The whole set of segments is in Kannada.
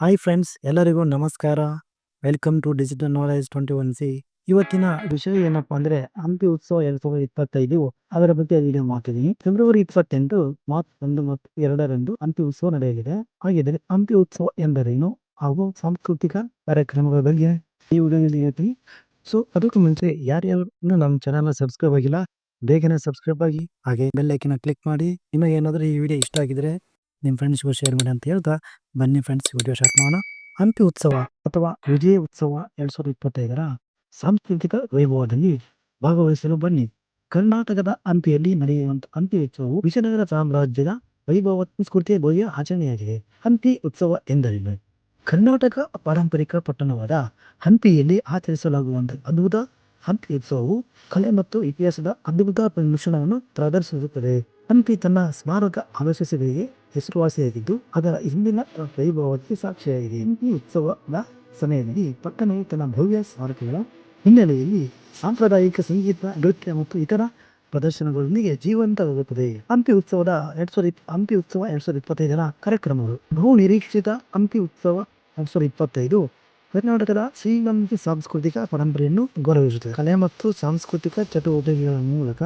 ಹಾಯ್ ಫ್ರೆಂಡ್ಸ್ ಎಲ್ಲರಿಗೂ ನಮಸ್ಕಾರ. Welcome to digital knowledge twenty one C ಇವತ್ತಿನ ವಿಷಯ ಏನಪ್ಪಾ ಅಂದ್ರೆ ಹಂಪಿ ಉತ್ಸವ ಎರಡ್ ಸಾವಿರದ ಇಪ್ಪತ್ತೈದು ಅದರ ಬಗ್ಗೆ ವಿಡಿಯೋ ಮಾಡ್ತಿದ್ದೀನಿ ಫೆಬ್ರವರಿ ಇಪ್ಪತ್ತೆಂಟು, ಮಾರ್ಚ್ ಒಂದು ಮತ್ತು ಎರಡರಂದು ಹಂಪಿ ಉತ್ಸವ ನಡೆಯಲಿದೆ. ಹಾಗಿದ್ರೆ ಹಂಪಿ ಉತ್ಸವ ಎಂದರೇನು? ಹಾಗೂ ಸಾಂಸ್ಕೃತಿಕ ಕಾರ್ಯಕ್ರಮಗಳ ಬಗ್ಗೆ ಈ ವಿಡಿಯೋದಲ್ಲಿ ಹೇಳ್ತೀನಿ. ಸೊ ಅದಕ್ಕೂ ಮುಂಚೆ ಯಾರ್ಯಾರು ನಮ್ಮ ಚಾನಲ್ನ ಸಬ್ಸ್ಕ್ರೈಬ್ ಆಗಿಲ್ಲ, ಬೇಗನೆ ಸಬ್ಸ್ಕ್ರೈಬ್ ಆಗಿ, ಹಾಗೆ ಬೆಲ್ಲೈಕಿನ ಕ್ಲಿಕ್ ಮಾಡಿ. ನಿಮಗೆ ಏನಾದರೂ ಈ ವಿಡಿಯೋ ಇಷ್ಟ ಆಗಿದ್ರೆ ನಿಮ್ಮ ಫ್ರೆಂಡ್ಸ್ಗೂ ಶೇರ್ ಮಾಡಿ ಅಂತ ಹೇಳ್ತಾ ಬನ್ನಿ ಫ್ರೆಂಡ್ಸ್ ವಿಡಿಯೋ ಶಾರ್ಟ್ ಮಾಡೋಣ. ಹಂಪಿ ಉತ್ಸವ ಅಥವಾ ವಿಜಯ ಉತ್ಸವ ಎರಡ್ ಸಾವಿರದ ಇಪ್ಪತ್ತೈದರ ಸಾಂಸ್ಕೃತಿಕ ವೈಭವದಲ್ಲಿ ಭಾಗವಹಿಸಲು ಬನ್ನಿ. ಕರ್ನಾಟಕದ ಹಂಪಿಯಲ್ಲಿ ನಡೆಯುವಂತಹ ಹಂಪಿ ಉತ್ಸವವು ವಿಜಯನಗರ ಸಾಮ್ರಾಜ್ಯದ ವೈಭವ ಸಂಸ್ಕೃತಿಯ ಬಗೆಯ ಆಚರಣೆಯಾಗಿದೆ. ಹಂಪಿ ಉತ್ಸವ ಎಂದರೇನು? ಕರ್ನಾಟಕ ಪಾರಂಪರಿಕ ಪಟ್ಟಣವಾದ ಹಂಪಿಯಲ್ಲಿ ಆಚರಿಸಲಾಗುವಂತಹ ಅದ್ಭುತ ಹಂಪಿ ಉತ್ಸವವು ಕಲೆ ಮತ್ತು ಇತಿಹಾಸದ ಅದ್ಭುತ ಮಿಶ್ರಣವನ್ನು ಪ್ರದರ್ಶಿಸುತ್ತದೆ. ಹಂಪಿ ತನ್ನ ಸ್ಮಾರಕ ಅವಶೇಷಗಳಿಗೆ ಹೆಸರುವಾಸಿಯಾಗಿದ್ದು, ಅದರ ಹಿಂದಿನ ವೈಭವಕ್ಕೆ ಸಾಕ್ಷಿಯಾಗಿದೆ. ಈ ಉತ್ಸವದ ಸಮಯದಲ್ಲಿ ಪಕ್ಕನೆ ತನ್ನ ಭವ್ಯ ಸ್ಮಾರಕಗಳ ಹಿನ್ನೆಲೆಯಲ್ಲಿ ಸಾಂಪ್ರದಾಯಿಕ ಸಂಗೀತ, ನೃತ್ಯ ಮತ್ತು ಇತರ ಪ್ರದರ್ಶನಗಳೊಂದಿಗೆ ಜೀವಂತವಾಗುತ್ತದೆ ಹಂಪಿ ಉತ್ಸವದ ಎರಡ್ ಸಾವಿರದ ಹಂಪಿ ಉತ್ಸವ ಎರಡ್ ಸಾವಿರದ ಇಪ್ಪತ್ತೈದರ ಕಾರ್ಯಕ್ರಮಗಳು. ಬಹು ನಿರೀಕ್ಷಿತ ಹಂಪಿ ಉತ್ಸವ ಎರಡ್ ಸಾವಿರದ ಇಪ್ಪತ್ತೈದು ಕರ್ನಾಟಕದ ಶ್ರೀಗಂಧಿ ಸಾಂಸ್ಕೃತಿಕ ಪರಂಪರೆಯನ್ನು ಗೌರವಿಸುತ್ತದೆ. ಕಲೆ ಮತ್ತು ಸಾಂಸ್ಕೃತಿಕ ಚಟುವಟಿಕೆಗಳ ಮೂಲಕ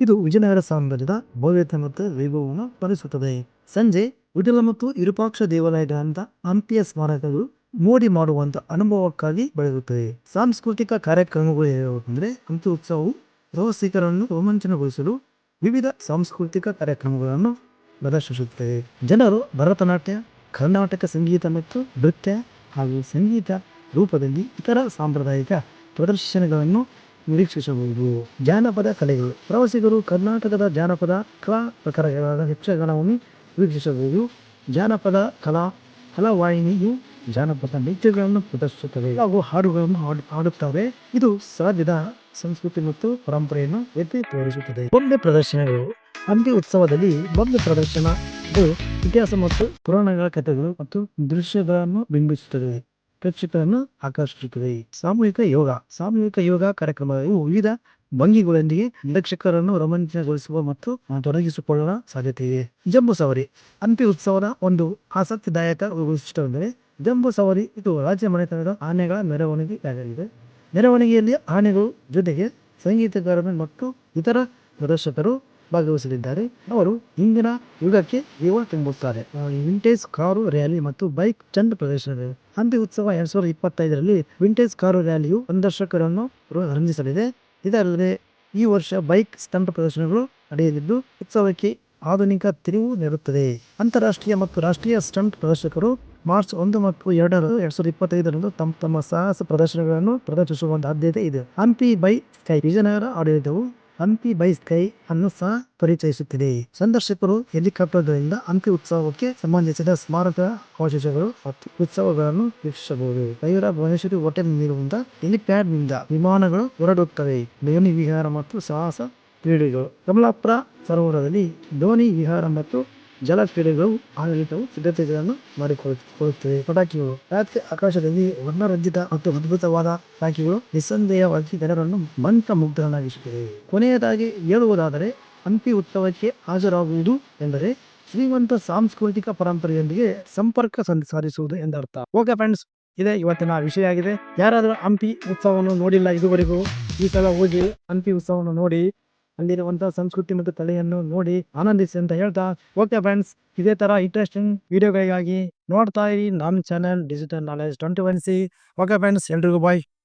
ಇದು ವಿಜಯನಗರ ಸಾಮ್ರಾಜ್ಯದ ಭವ್ಯತೆ ಮತ್ತು ವೈಭವವನ್ನು ಪರಿಸುತ್ತದೆ. ಸಂಜೆ ವಿಠಲ ಮತ್ತು ವಿರೂಪಾಕ್ಷ ದೇವಾಲಯಗಳಂತ ಹಂಪಿಯ ಸ್ಮಾರಕಗಳು ಮೋಡಿ ಮಾಡುವಂತ ಅನುಭವಕ್ಕಾಗಿ ಬೆಳೆಯುತ್ತದೆ ಸಾಂಸ್ಕೃತಿಕ ಕಾರ್ಯಕ್ರಮಗಳು ಯಾವುದಂದ್ರೆ ಹಂಪಿ ಉತ್ಸವವು ಪ್ರವಾಸಿಗರನ್ನು ರೋಮಾಂಚನಗೊಳಿಸಲು ವಿವಿಧ ಸಾಂಸ್ಕೃತಿಕ ಕಾರ್ಯಕ್ರಮಗಳನ್ನು ಪ್ರದರ್ಶಿಸುತ್ತದೆ ಜನರು ಭರತನಾಟ್ಯ, ಕರ್ನಾಟಕ ಸಂಗೀತ ಮತ್ತು ನೃತ್ಯ ಹಾಗೂ ಸಂಗೀತ ರೂಪದಲ್ಲಿ ಇತರ ಸಾಂಪ್ರದಾಯಿಕ ಪ್ರದರ್ಶನಗಳನ್ನು ನಿರೀಕ್ಷಿಸಬಹುದು. ಜಾನಪದ ಕಲೆಗಳು ಪ್ರವಾಸಿಗರು ಕರ್ನಾಟಕದ ಜಾನಪದ, ಕಲಾ ಪ್ರಕಾರಗಳಾದ ಯಕ್ಷಗಾನವನ್ನು ವೀಕ್ಷಿಸಬಹುದು. ಜಾನಪದ ಕಲಾ ಕಲಾವಾಹಿನಿಯು ಜಾನಪದ ನೃತ್ಯಗಳನ್ನು ಪ್ರದರ್ಶಿಸುತ್ತದೆ ಹಾಗೂ ಹಾಡುಗಳನ್ನು ಹಾಡು ಹಾಡುತ್ತವೆ. ಇದು ಸಾಧ್ಯದ ಸಂಸ್ಕೃತಿ ಮತ್ತು ಪರಂಪರೆಯನ್ನು ಎತ್ತಿ ತೋರಿಸುತ್ತದೆ. ಬೊಂಬೆ ಪ್ರದರ್ಶನಗಳು ಹಂಪಿ ಉತ್ಸವದಲ್ಲಿ ಬೊಂಬೆ ಪ್ರದರ್ಶನ, ಇದು ಇತಿಹಾಸ ಮತ್ತು ಪುರಾಣಗಳ ಕಥೆಗಳು ಮತ್ತು ದೃಶ್ಯಗಳನ್ನು ಬಿಂಬಿಸುತ್ತದೆ, ಪ್ರೇಕ್ಷಕರನ್ನು ಆಕರ್ಷಿಸುತ್ತದೆ. ಸಾಮೂಹಿಕ ಯೋಗ ಸಾಮೂಹಿಕ ಯೋಗ ಕಾರ್ಯಕ್ರಮವು ವಿವಿಧ ಭಂಗಿಗಳೊಂದಿಗೆ ನಿರೀಕ್ಷಕರನ್ನು ರೋಮಾಂಚನಗೊಳಿಸುವ ಮತ್ತು ತೊಡಗಿಸಿಕೊಳ್ಳುವ ಸಾಧ್ಯತೆ ಇದೆ. ಜಂಬೂ ಸವಾರಿ. ಹಂಪಿ ಉತ್ಸವದ ಒಂದು ಆಸಕ್ತಿದಾಯಕ ವೈಶಿಷ್ಟ್ಯವೆಂದರೆ, ಜಂಬೂ ಸವಾರಿ ಇದು ರಾಜ್ಯ ಮನೆತನದ ಆನೆಗಳ ಮೆರವಣಿಗೆಯಾಗಲಿದೆ ಮೆರವಣಿಗೆಯಲ್ಲಿ ಆನೆಗಳು ಜೊತೆಗೆ ಸಂಗೀತಗಾರರು ಮತ್ತು ಇತರ ಪ್ರದರ್ಶಕರು ಭಾಗವಹಿಸಲಿದ್ದಾರೆ. ಅವರು ಇಂದಿನ ಯುಗಕ್ಕೆ ಜೀವ ತುಂಬುತ್ತಾರೆ. ವಿಂಟೇಜ್ ಕಾರು ರ್ಯಾಲಿ ಮತ್ತು ಬೈಕ್ ಚಂದ ಪ್ರದರ್ಶನ ಹಂಪಿ ಉತ್ಸವ ಎರಡ್ ಸಾವಿರದ ಇಪ್ಪತ್ತೈದರಲ್ಲಿ ವಿಂಟೇಜ್ ಕಾರು ರ್ಯಾಲಿಯು ಸಂದರ್ಶಕರನ್ನು ರಂಜಿಸಲಿದೆ. ಇದಲ್ಲದೆ ಈ ವರ್ಷ ಬೈಕ್ ಸ್ಟಂಟ್ ಪ್ರದರ್ಶನಗಳು ನಡೆಯಲಿದ್ದು ಉತ್ಸವಕ್ಕೆ ಆಧುನಿಕ ತಿರುವು ನೀಡುತ್ತದೆ. ಅಂತಾರಾಷ್ಟ್ರೀಯ ಮತ್ತು ರಾಷ್ಟ್ರೀಯ ಸ್ಟಂಟ್ ಪ್ರದರ್ಶಕರು ಮಾರ್ಚ್ ಒಂದು ಮತ್ತು ಎರಡರ ಎರಡ್ ಸಾವಿರದ ಇಪ್ಪತ್ತೈದರಂದು ತಮ್ಮ ತಮ್ಮ ಸಾಹಸ ಪ್ರದರ್ಶನಗಳನ್ನು ಪ್ರದರ್ಶಿಸುವ ಸಾಧ್ಯತೆ ಇದೆ. Hampi by sky. ವಿಜಯನಗರ ಆಡಳಿತವು ಹಂಪಿ ಬೈ ಸ್ಕೈ ಅನ್ನು ಸಹ ಪರಿಚಯಿಸುತ್ತಿದೆ. ಸಂದರ್ಶಕರು ಹೆಲಿಕಾಪ್ಟರ್ಗಳಿಂದ ಹಂಪಿ ಉತ್ಸವಕ್ಕೆ ಸಂಬಂಧಿಸಿದ ಸ್ಮಾರಕ ಅವಶೇಷಗಳು ಮತ್ತು ಉತ್ಸವಗಳನ್ನು ವೀಕ್ಷಿಸಬಹುದು. ಮಯೂರ ಭುವನೇಶ್ವರಿ ಹೋಟೆಲ್ ನೀಡುವಂತ ಹೆಲಿಪ್ಯಾಡ್ನಿಂದ ವಿಮಾನಗಳು ಹೊರಡುತ್ತವೆ. ಧೋನಿ ವಿಹಾರ ಮತ್ತು ಸಾಹಸ ಕ್ರೀಡೆಗಳು. ಕಮಲಾಪುರ ಸರೋವರದಲ್ಲಿ ದೋಣಿ ವಿಹಾರ ಮತ್ತು ಜಲ ಕ್ರೀಡೆಗಳು ಆಡಳಿತವು ಸಿದ್ಧತೆಗಳನ್ನು ಮಾಡಿಕೊಳ್ಳುತ್ತವೆ ಪಟಾಕಿಗಳು, ರಾತ್ರಿ ಆಕಾಶದಲ್ಲಿ ವರ್ಣರಂಜಿತ ಮತ್ತು ಅದ್ಭುತವಾದ ಪಟಾಕಿಗಳು ನಿಸ್ಸಂದೇಹವಾಗಿ ಜನರನ್ನು ಮಂತ್ರ ಮುಗ್ಧರನ್ನಾಗಿಸುತ್ತದೆ ಕೊನೆಯದಾಗಿ ಹೇಳುವುದಾದರೆ, ಹಂಪಿ ಉತ್ಸವಕ್ಕೆ ಹಾಜರಾಗುವುದು ಎಂದರೆ ಶ್ರೀಮಂತ ಸಾಂಸ್ಕೃತಿಕ ಪರಂಪರೆಯೊಂದಿಗೆ ಸಂಪರ್ಕ ಸಾಧಿಸುವುದು ಎಂದರ್ಥ. ಓಕೆ ಫ್ರೆಂಡ್ಸ್, ಇದೇ ಇವತ್ತಿನ ವಿಷಯ ಆಗಿದೆ. ಯಾರಾದರೂ ಹಂಪಿ ಉತ್ಸವವನ್ನು ನೋಡಿಲ್ಲ ಇದುವರೆಗೂ, ಈ ಸಲ ಹೋಗಿ ಹಂಪಿ ಉತ್ಸವವನ್ನು ನೋಡಿ ಅಲ್ಲಿರುವಂತಹ ಸಂಸ್ಕೃತಿ ಮತ್ತು ಕಲೆಯನ್ನು ನೋಡಿ ಆನಂದಿಸಿ ಅಂತ ಹೇಳ್ತಾ, ಓಕೆ ಫ್ರೆಂಡ್ಸ್ ಇದೇ ತರ ಇಂಟ್ರೆಸ್ಟಿಂಗ್ ವಿಡಿಯೋಗಳಿಗಾಗಿ ನೋಡ್ತಾ ಇರಿ ನಮ್ಮ channel digital knowledge twenty one C okay friends ಎಲ್ರಿಗೂ ಬಾಯ್